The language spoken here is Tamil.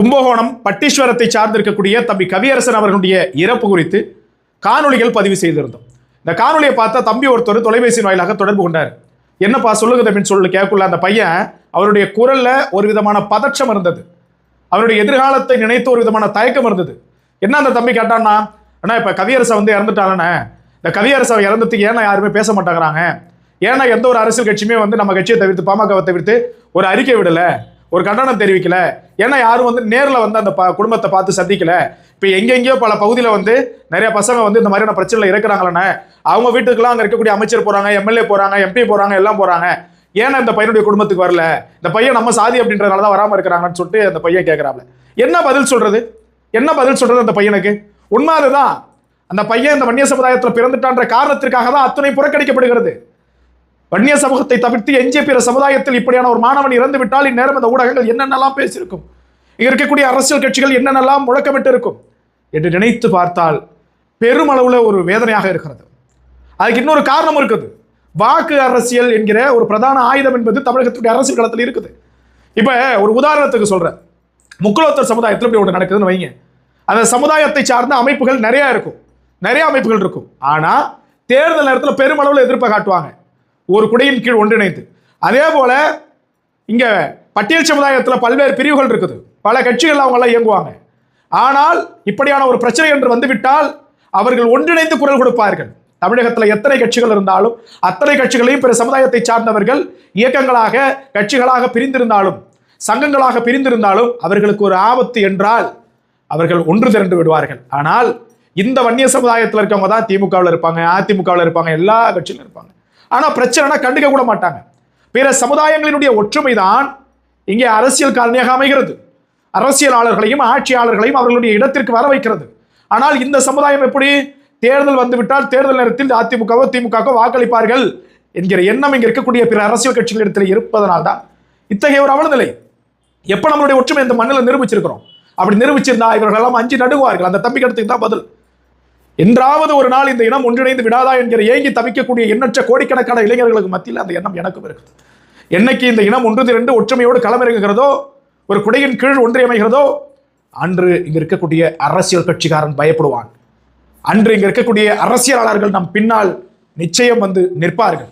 கும்பகோணம் பட்டீஸ்வரத்தை சார்ந்திருக்கக்கூடிய தம்பி கவியரசன் அவர்களுடைய இறப்பு குறித்து காணொளிகள் பதிவு செய்திருந்தோம். இந்த காணொலியை பார்த்தா தம்பி ஒருத்தர் தொலைபேசி வாயிலாக தொடர்பு கொண்டார். என்னப்பா சொல்லுங்க தம்பின்னு சொல்லி கேட்கல அந்த பையன் அவருடைய குரல்ல ஒரு விதமான பதற்றம் இருந்தது. அவருடைய எதிர்காலத்தை நினைத்து ஒரு விதமான தயக்கம் இருந்தது. என்ன அந்த தம்பி கேட்டான்னா அண்ணா இப்ப கவியரசை வந்து இறந்துட்டாங்கண்ணே இந்த கவியரசை இறந்ததுக்கு ஏன்னா யாருமே பேச மாட்டேங்கிறாங்க. ஏன்னா எந்த ஒரு அரசியல் கட்சியுமே வந்து நம்ம கட்சியை தவிர்த்து பாமகவை தவிர்த்து ஒரு அறிக்கை விடல. ஒரு கண்டனம் தெரிவிக்கல. ஏன்னா யாரும் வந்து நேரில் வந்து அந்த ப- குடும்பத்தை பார்த்து சந்திக்கல. இப்போ எங்கெங்கேயோ பல பகுதியில் வந்து நிறைய பசங்க வந்து இந்த மாதிரியான பிரச்சனையில் இருக்கிறாங்களே அவங்க வீட்டுக்கெல்லாம் அங்கே இருக்கக்கூடிய அமைச்சர் போறாங்க எம்எல்ஏ போறாங்க எம்பி போறாங்க எல்லாம் போறாங்க. ஏன்னா இந்த பையனுடைய குடும்பத்துக்கு வரல. இந்த பையன் நம்ம சாதி அப்படின்றதுனால தான் வராமல் இருக்கிறாங்கன்னு சொல்லிட்டு அந்த பையன் கேட்குறாப்ல என்ன பதில் சொல்றது? என்ன பதில் சொல்றது அந்த பையனுக்கு? உண்மை அதுதான் அந்த பையன் இந்த வன்னிய சமுதாயத்தில் பிறந்துட்டான்ற காரணத்திற்காக தான் அத்துணை புறக்கணிக்கப்படுகிறது. வன்னிய சமூகத்தை தவிர்த்து எஞ்சிய பிற சமுதாயத்தில் இப்படியான ஒரு மாணவன் இறந்து விட்டால் இந்நேரம் இந்த ஊடகங்கள் என்னென்னலாம் பேசியிருக்கும்? இங்கே இருக்கக்கூடிய அரசியல் கட்சிகள் என்னென்னலாம் முழக்கமிட்டு இருக்கும் என்று நினைத்து பார்த்தால் பெருமளவில் ஒரு வேதனையாக இருக்கிறது. அதுக்கு இன்னொரு காரணம் இருக்குது. வாக்கு அரசியல் என்கிற ஒரு பிரதான ஆயுதம் என்பது தமிழகத்துடைய அரசியல் களத்தில் இருக்குது. இப்போ ஒரு உதாரணத்துக்கு சொல்கிறேன் முக்குலத்தர் சமுதாயத்தில் இப்படி ஒன்று நடக்குதுன்னு வைங்க. அந்த சமுதாயத்தை சார்ந்த அமைப்புகள் நிறையா இருக்கும். நிறைய அமைப்புகள் இருக்கும். ஆனால் தேர்தல் நேரத்தில் பெருமளவில் எதிர்ப்பை காட்டுவாங்க. ஒரு குடையின் கீழ் ஒன்றிணைந்து. அதே போல இங்கே பட்டியல் சமுதாயத்தில் பல்வேறு பிரிவுகள் இருக்குது. பல கட்சிகள் அவங்களாம் இயங்குவாங்க. ஆனால் இப்படியான ஒரு பிரச்சனை என்று வந்துவிட்டால் அவர்கள் ஒன்றிணைந்து குரல் கொடுப்பார்கள். தமிழகத்தில் எத்தனை கட்சிகள் இருந்தாலும் அத்தனை கட்சிகளையும் பிற சமுதாயத்தை சார்ந்தவர்கள் இயக்கங்களாக கட்சிகளாக பிரிந்திருந்தாலும் சங்கங்களாக பிரிந்திருந்தாலும் அவர்களுக்கு ஒரு ஆபத்து என்றால் அவர்கள் ஒன்று திரண்டு விடுவார்கள். ஆனால் இந்த வன்னிய சமுதாயத்தில் இருக்கவங்க தான் திமுகவில் இருப்பாங்க அதிமுகவில் இருப்பாங்க எல்லா கட்சியிலும் இருப்பாங்க. ஆனால் பிரச்சனைனா கண்டுக்க கூட மாட்டாங்க. பிற சமுதாயங்களினுடைய ஒற்றுமை தான் இங்கே அரசியல் காரணியாக அமைகிறது. அரசியலாளர்களையும் ஆட்சியாளர்களையும் அவர்களுடைய இடத்திற்கு வர வைக்கிறது. ஆனால் இந்த சமுதாயம் எப்படி? தேர்தல் வந்துவிட்டால் தேர்தல் நேரத்தில் அதிமுகவோ திமுகவோ வாக்களிப்பார்கள் என்கிற எண்ணம் இங்கே இருக்கக்கூடிய பிற அரசியல் கட்சிகளிடத்தில் இருப்பதனால் தான் இத்தகைய ஒரு அவலநிலை எப்போ நம்மளுடைய ஒற்றுமை இந்த மண்ணில் நிரூபிச்சிருக்கிறோம்? அப்படி நிரூபிச்சிருந்தா இவர்கள் எல்லாம் அஞ்சு நடுவார்கள். அந்த தம்பி கடத்துக்கு தான் பதில். என்றாவது ஒரு நாள் இந்த இனம் ஒன்றிணைந்து விடாதா என்கிற ஏங்கி தவிக்கக்கூடிய எண்ணற்ற கோடிக்கணக்கான இளைஞர்களுக்கு மத்தியில் அந்த எண்ணம் எனக்கும் இருக்குது. என்னைக்கு இந்த இனம் ஒன்று திரண்டு ஒற்றுமையோடு களமிறங்குகிறதோ ஒரு குடையின் கீழ் ஒன்றியமைகிறதோ அன்று இங்க இருக்கக்கூடிய அரசியல் கட்சிக்காரன் பயப்படுவான். அன்று இங்க இருக்கக்கூடிய அரசியலாளர்கள் நம் பின்னால் நிச்சயம் வந்து நிற்பார்கள்.